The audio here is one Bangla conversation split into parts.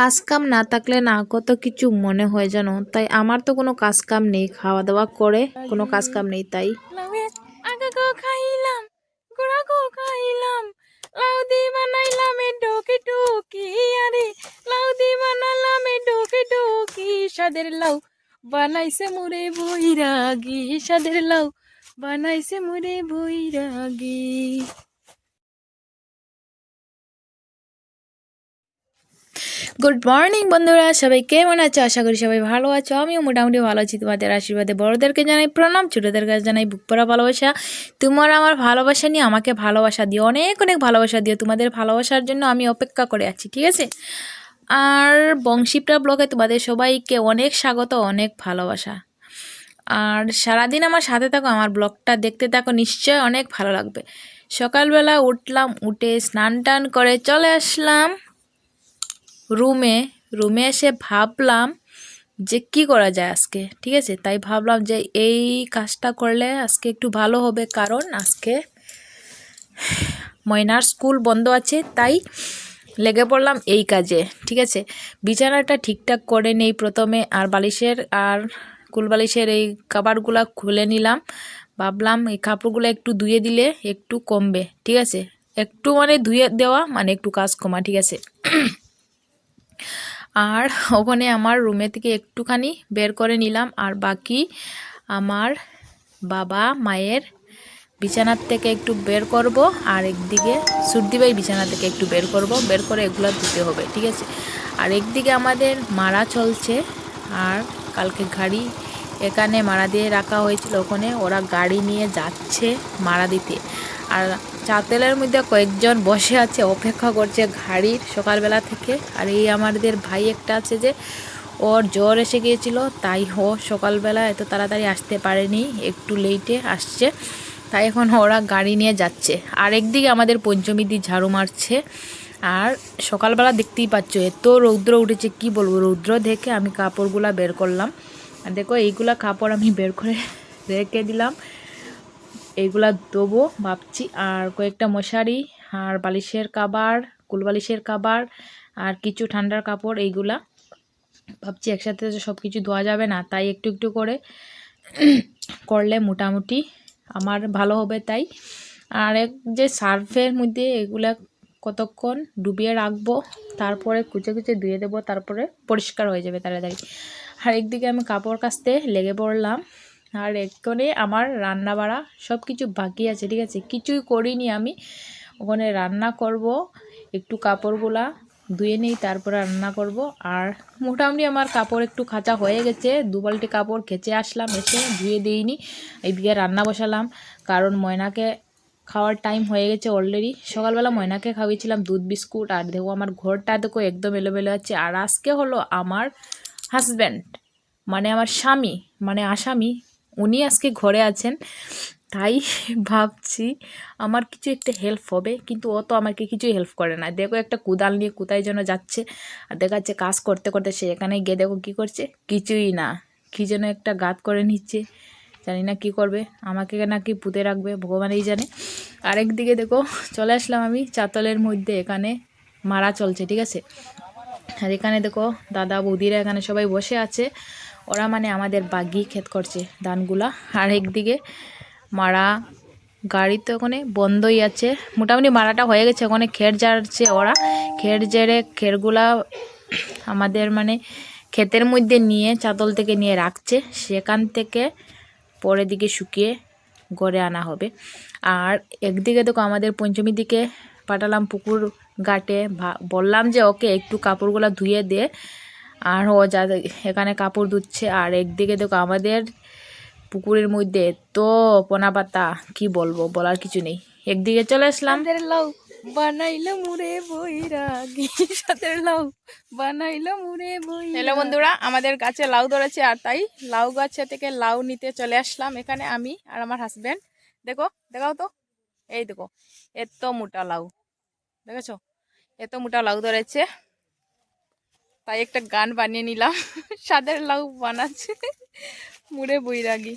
কাজ কাম না থাকলে না কত কিছু মনে হয় জানো? তাই আমার তো কোনো কাজ কাম নেই, খাওয়া দাওয়া করে কোনো কাজ কাম নেই তাই। খাইলাম খাইলাম, লাউ দি বানাইলাম আরে লাউ দি বানালাম সাদের লাউ বানাইছে মুরে বৈরাগী সাদের লাউ বানাইছে মুরে বৈরাগী গুড মর্নিং বন্ধুরা। সবাই কেমন আছো? আশা করি সবাই ভালো আছো। আমিও মোটামুটি ভালো আছি। তোমাদের আশীর্বাদে বড়োদেরকে জানাই প্রণাম, ছোটোদের কাছে জানাই বুক পড়া ভালোবাসা। তোমার আমার ভালোবাসা নিয়ে আমাকে ভালোবাসা দিও, অনেক অনেক ভালোবাসা দিও। তোমাদের ভালোবাসার জন্য আমি অপেক্ষা করে আছি, ঠিক আছে? আর বংশীপ্রা ব্লগে তোমাদের সবাইকে অনেক স্বাগত, অনেক ভালোবাসা। আর সারাদিন আমার সাথে থাকো, আমার ব্লগটা দেখতে থাকো, নিশ্চয় অনেক ভালো লাগবে। সকালবেলা উঠলাম, উঠে স্নান টান করে চলে আসলাম। রুমে রুমে এসে ভাবলাম যে কি করা যায় আজকে, ঠিক আছে? তাই ভাবলাম যে এই কাজটা করলে আজকে একটু ভালো হবে, কারণ আজকে ময়নার স্কুল বন্ধ আছে, তাই লেগে পড়লাম এই কাজে, ঠিক আছে? বিছানাটা ঠিকঠাক করে নেই প্রথমে, আর বালিশের, আর কুলবালিশের এই কাবারগুলা খুলে নিলাম। ভাবলাম এই কাপড়গুলো একটু ধুয়ে দিলে একটু কমবে, ঠিক আছে? একটু মানে ধুয়ে দেওয়া মানে একটু কাজ কমা, ঠিক আছে? আর ওখানে আমার রুমে থেকে একটুখানি বের করে নিলাম। আর বাকি আমার বাবা মায়ের বিছানার থেকে একটু বের করব আর একদিকে সুরদিবাই বিছানা থেকে একটু বের করব। বের করে এগুলো দিতে হবে, ঠিক আছে? আর একদিকে আমাদের মারা চলছে আর কালকে গাড়ি এখানে মারা দিয়ে রাখা হয়েছিল ওখানে। ওরা গাড়ি নিয়ে যাচ্ছে মারা দিতে। আর চাতেলের মধ্যে কয়েকজন বসে আছে, অপেক্ষা করছে গাড়ির সকালবেলা থেকে। আর এই আমাদের ভাই একটা আছে যে, ওর জ্বর এসে গিয়েছিল, তাই ও সকালবেলা এত তাড়াতাড়ি আসতে পারেনি, একটু লেটে আসছে। তাই এখন ওরা গাড়ি নিয়ে যাচ্ছে। আর একদিকে আমাদের পঞ্চমীদি ঝাড়ু মারছে। আর সকালবেলা দেখতেই পাচ্ছ, এত রৌদ্র উঠেছে, কি বলব? রৌদ্র দেখে আমি কাপড়গুলা বের করলাম। দেখো, এইগুলা কাপড় আমি বের করে রেখে দিলাম। এইগুলা দেবো ভাবছি। আর কয়েকটা মশারি, আর বালিশের কাবার কুলবালিশের কাবার, আর কিছু ঠান্ডার কাপড়, এইগুলা। ভাবছি একসাথে সব কিছু ধোয়া যাবে না, তাই একটু একটু করে করলে মোটামুটি আমার ভালো হবে তাই। আর এক যে সার্ফের মধ্যে এগুলা কতক্ষণ ডুবিয়ে রাখব, তারপরে কুচে কুচে ধুয়ে দেবো, তারপরে পরিষ্কার হয়ে যাবে তাড়াতাড়ি। আর একদিকে আমি কাপড় কাচতে লেগে পড়লাম। আর এক্ষণে আমার রান্না বাড়া সব কিছু বাকি আছে, ঠিক আছে? কিছুই করিনি আমি। ওখানে রান্না করব, একটু কাপড়গুলা ধুয়ে নেই, তারপরে রান্না করব। আর মোটামুটি আমার কাপড় একটু খাঁচা হয়ে গেছে দু বালতি কাপড় খেচে আসলাম, এসে ধুয়ে দিইনি। এইদিকে রান্না বসালাম, কারণ ময়নাকে খাওয়ার টাইম হয়ে গেছে অলরেডি সকালবেলা ময়নাকে খাওয়িয়েছিলাম দুধ, বিস্কুট, আর দেখো আমার ঘরটা দেখো একদম এলোমেলো আছে। আর আজকে হলো আমার হাজব্যান্ড মানে আমার স্বামী মানে আসামি উনি আজকে ঘরে আছেন, তাই ভাবছি আমার কিছু একটা হেল্প হবে, কিন্তু ও তো আমাকে কিছুই হেল্প করে না। দেখো একটা কুদাল নিয়ে কোথায় যেন যাচ্ছে, আর দেখা যাচ্ছে কাজ করতে করতে সে এখানে গিয়ে দেখো কী করছে, কিছুই না। কী যেন একটা গাত করে নিচ্ছে, জানি না কি করবে, আমাকে নাকি পুঁতে রাখবে ভগবানই জানে। আরেকদিকে দেখো, চলে আসলাম আমি চাতলের মধ্যে, এখানে মারা চলছে, ঠিক আছে? আর এখানে দেখো দাদা বৌদিরা এখানে সবাই বসে আছে ওরা মানে আমাদের বাগি ক্ষেত করছে ধানগুলা। আর একদিকে মারা গাড়ি তো ওখানে বন্ধই আছে। মোটামুটি মারাটা হয়ে গেছে, ওখানে খের জারছে ওরা। খের জেরে খেরগুলা আমাদের মানে ক্ষেতের মধ্যে নিয়ে চাতল থেকে নিয়ে রাখছে। সেখান থেকে পরের দিকে শুকিয়ে গড়ে আনা হবে। আর একদিকে দেখো আমাদের পঞ্চমীর দিকে পাঠালাম পুকুর ঘাটে। বললাম যে ওকে একটু কাপড়গুলো ধুয়ে দে। আর ও যা এখানে কাপড় ধুচ্ছে আর একদিকে দেখো আমাদের পুকুরের মধ্যে তো পোনা পাতা কি বলব বলার কিছু নেই। একদিকে চলে আসলাম। লাউ সাদের লাউ বই হ্যালো বন্ধুরা আমাদের গাছে লাউ ধরেছে আর তাই লাউ গাছে থেকে লাউ নিতে চলে আসলাম। এখানে আমি আর আমার হাজব্যান্ড দেখো দেখাও তো। এই দেখো এত মোটা লাউ। দেখেছ? এত মোটা লাউ ধরেছে। তাই একটা গান বানিয়ে নিলাম। সাদের লাউ বানাচ্ছে। মুড়ে বৈরাগী।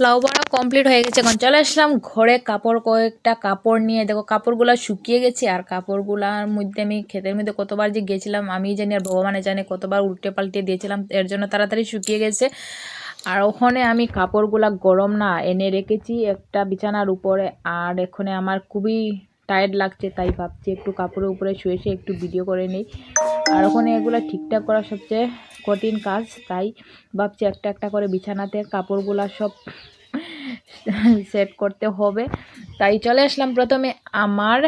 লাউ বড়া কমপ্লিট হয়ে গেছে। এখন চলে আসলাম ঘরে কাপড় কয়েকটা কাপড় নিয়ে। দেখো, কাপড়গুলো শুকিয়ে গেছে আর কাপড়গুলোর মধ্যে আমি ক্ষেতের মধ্যে কতবার যে গেছিলাম, আমি জানি আর ভগবানে জানে, কতবার উল্টে পাল্টে দিয়েছিলাম, এর জন্য তাড়াতাড়ি শুকিয়ে গেছে। আর ওখানে আমি কাপড়গুলা গরম না এনে রেখেছি, একটা বিছানার উপরে। আর এখানে আমার খুবই টায়ার্ড লাগছে, তাই ভাবছি একটু কাপড়ের উপরে শুয়ে শুয়ে একটু ভিডিও করে নিই। আর ওখানে এগুলো ঠিকঠাক করা সবচেয়ে কঠিন কাজ, তাই ভাবছি একটা একটা করে বিছানাতে কাপড়গুলা সব সেট করতে হবে। তাই চলে আসলাম প্রথমে আমার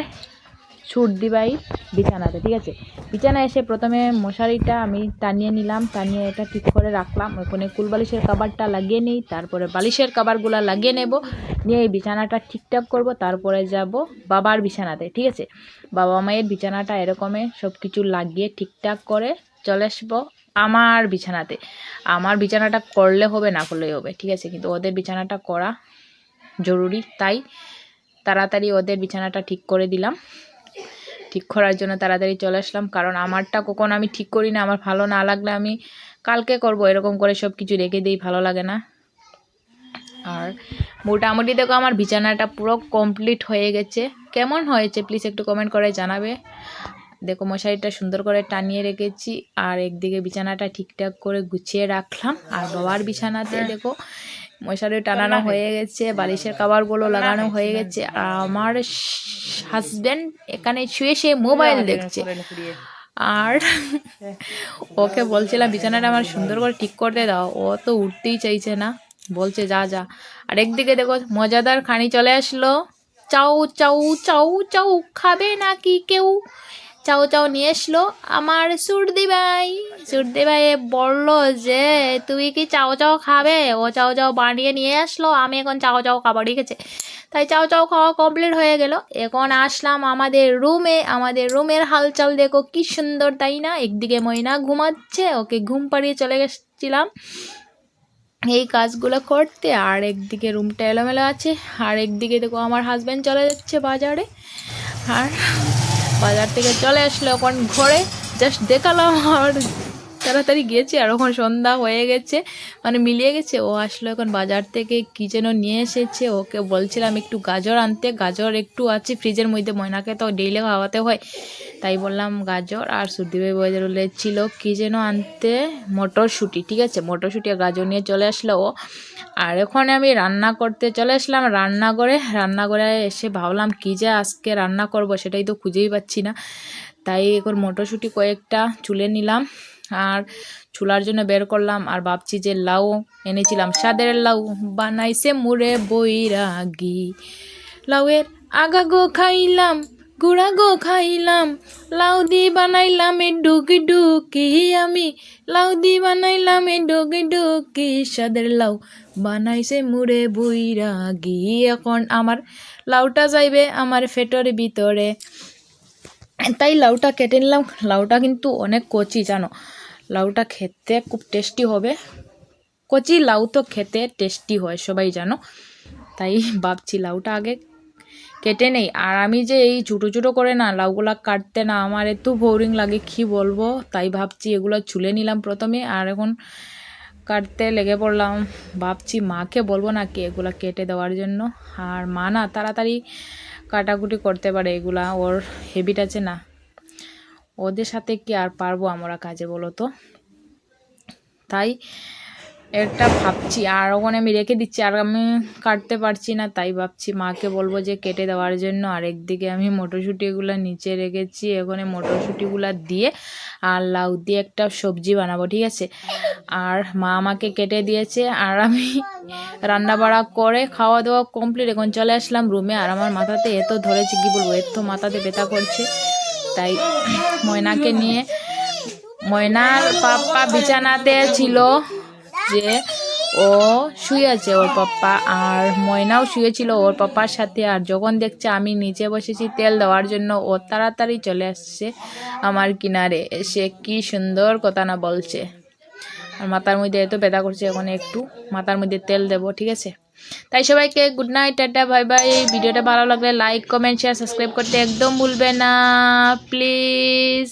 সুরদিবাই বিছানাতে, ঠিক আছে? বিছানা এসে প্রথমে মশারিটা আমি টানিয়ে নিলাম, টানিয়ে এটা ঠিক করে রাখলাম। ওখানে কুলবালিশের কাবারটা লাগিয়ে নিই, তারপরে বালিশের কাবারগুলো লাগিয়ে নেব। নিয়ে এই বিছানাটা ঠিকঠাক করব, তারপরে যাব বাবার বিছানাতে, ঠিক আছে? বাবা মায়ের বিছানাটা এরকমে সব কিছু লাগিয়ে ঠিকঠাক করে চলে আসব আমার বিছানাতে। আমার বিছানাটা করলে হবে, না করলেই হবে, ঠিক আছে? কিন্তু ওদের বিছানাটা করা জরুরি, তাই তাড়াতাড়ি ওদের বিছানাটা ঠিক করে দিলাম। ঠিক করার জন্য তাড়াতাড়ি চলে আসলাম, কারণ আমারটা কখন আমি ঠিক করি না, আমার ভালো না লাগলে আমি কালকে করব, এরকম করে সব কিছু রেখে দিই, ভালো লাগে না। আর মোটামুটি দেখো আমার বিছানাটা পুরো কমপ্লিট হয়ে গেছে। কেমন হয়েছে? প্লিজ একটু কমেন্ট করে জানাবে। দেখো মশারিটা সুন্দর করে টানিয়ে রেখেছি আর একদিকে বিছানাটা ঠিকঠাক করে গুছিয়ে রাখলাম। আর বাবার বিছানাতে দেখো মশারি টানানো হয়ে গেছে বালিশের কাবারগুলো লাগানো হয়ে গেছে। আর আমার হাজব্যান্ড এখানে শুয়ে সে মোবাইল দেখছে। আর ওকে বলছিলাম বিছানাটা আমার সুন্দর করে ঠিক করতে দাও। ও তো উঠতেই চাইছে না। বলছে, যা যা। আর একদিকে দেখো মজাদার খানি চলে আসলো। চাউ চাউ চাউ চাউ, খাবে নাকি কেউ? চাউ চাউ নিয়ে আসলো আমার সুরদি ভাই। সুরদি ভাই বলল যে তুই কি চাও চাও খাবে? ও চাও চাও বানিয়ে নিয়ে আসলো। আমি এখন চাও চাও খাবার রেখেছে। তাই চাও চাও খাওয়া কমপ্লিট হয়ে গেল। এখন আসলাম আমাদের রুমে। আমাদের রুমের হালচাল দেখো কি সুন্দর, তাই না? একদিকে ময়না ঘুমাচ্ছে, ওকে ঘুম পাড়িয়ে চলে গেছিলাম। এই কাজগুলো করতে, আর একদিকে রুমটা এলোমেলো আছে, আর একদিকে দেখো আমার হাজব্যান্ড চলে যাচ্ছে বাজারে। আর বাজার থেকে চলে আসলো এখন ঘরে জাস্ট দেখালাম আর তাড়াতাড়ি গিয়েছে আর ওখানে সন্ধ্যা হয়ে গেছে। মানে মিলিয়ে গেছে। ও আসলো এখন বাজার থেকে, কী যেন নিয়ে এসেছে। ওকে বলছিলাম একটু গাজর আনতে। গাজর একটু আছে ফ্রিজের মধ্যে, ময়নাকে তো ডেইলি খাওয়াতে হয়। তাই বললাম, গাজর আর সুদীপের বাজার ছিল কী যেন আনতে? মটরশুঁটি, ঠিক আছে? মটরশুঁটি আর গাজর নিয়ে চলে আসলো ও। আর ওখানে আমি রান্না করতে চলে আসলাম। রান্না করে রান্না করে এসে ভাবলাম, কী যে আজকে রান্না করব সেটাই তো খুঁজেই পাচ্ছি না। তাই এখন মটরশুঁটি কয়েকটা চুলে নিলাম। আর চুলার জন্য বের করলাম আর ভাবছি যে লাউ এনেছিলাম। সাদের লাউ বানাইছে মুড়ে বৈরাগি। লাউয়ের আগা গো খাইলাম, গুড়া গো খাইলাম, লাউ দি বানাইলাম এ ডুকি ডুকি আমি, লাউ দি বানাইলাম এ ডুকি ডুকি। সাদের লাউ বানাইছে মুড়ে বৈরাগি। এখন আমার লাউটা যাইবে আমার ফেটোর ভিতরে। তাই লাউটা কেটে নিলাম। লাউটা কিন্তু অনেক কচি, জানো? লাউটা খেতে খুব টেস্টি হবে। কচি লাউ তো খেতে টেস্টি হয়, সবাই জানো। তাই ভাবছি লাউটা আগে কেটে নেই। আর আমি যে এই ছোটো ছোটো করে না লাউগুলা কাটতে না, আমার এত বোরিং লাগে, কি বলব? তাই ভাবছি এগুলো ছুলে নিলাম প্রথমে। আর এখন কাটতে লেগে পড়লাম। ভাবছি মাকে বলব নাকি এগুলা কেটে দেওয়ার জন্য। আর মা না তাড়াতাড়ি কাটাকুটি করতে পারে এগুলা। ওর হেবিট আছে না। ওদের সাথে কি আর পারব আমরা কাজে বলো তো তাই একটা ভাবছি, আর ওখানে আমি রেখে দিচ্ছি, আর আমি কাটতে পারছি না, তাই ভাবছি মাকে বলব যে কেটে দেওয়ার জন্য। আর একদিকে আমি মটরশুঁটিগুলো নিচে রেখেছি, এখানে মটরশুঁটিগুলো দিয়ে আর লাউ দিয়ে একটা সবজি বানাবো, ঠিক আছে? আর মা আমাকে কেটে দিয়েছে, আর আমি রান্না বাড়া করে খাওয়া দাওয়া কমপ্লিট এখন চলে আসলাম রুমে আর আমার মাথাতে এত ধরেছে, কি বলব? এত মাথাতে ব্যথা করছে। তাই ময়নাকে নিয়ে ময়নার পাপ্পা বিছানাতে ছিল যে ও শুয়ে আছে ওর পাপ্পা আর ময়নাও শুয়েছিল ওর পাপ্পার সাথে। আর যখন দেখছে আমি নিচে বসেছি তেল দেওয়ার জন্য, ও তাড়াতাড়ি চলে আসছে আমার কিনারে। এসে কি সুন্দর কথা না বলছে। আর মাথার মধ্যে এত ব্যথা করছে, এখন একটু মাথার মধ্যে তেল দেবো, ঠিক আছে? তাই সবাইকে good night tata bye bye ভিডিওটা ভালো লাগলে লাইক কমেন্ট শেয়ার সাবস্ক্রাইব করতে একদম ভুলবে না প্লিজ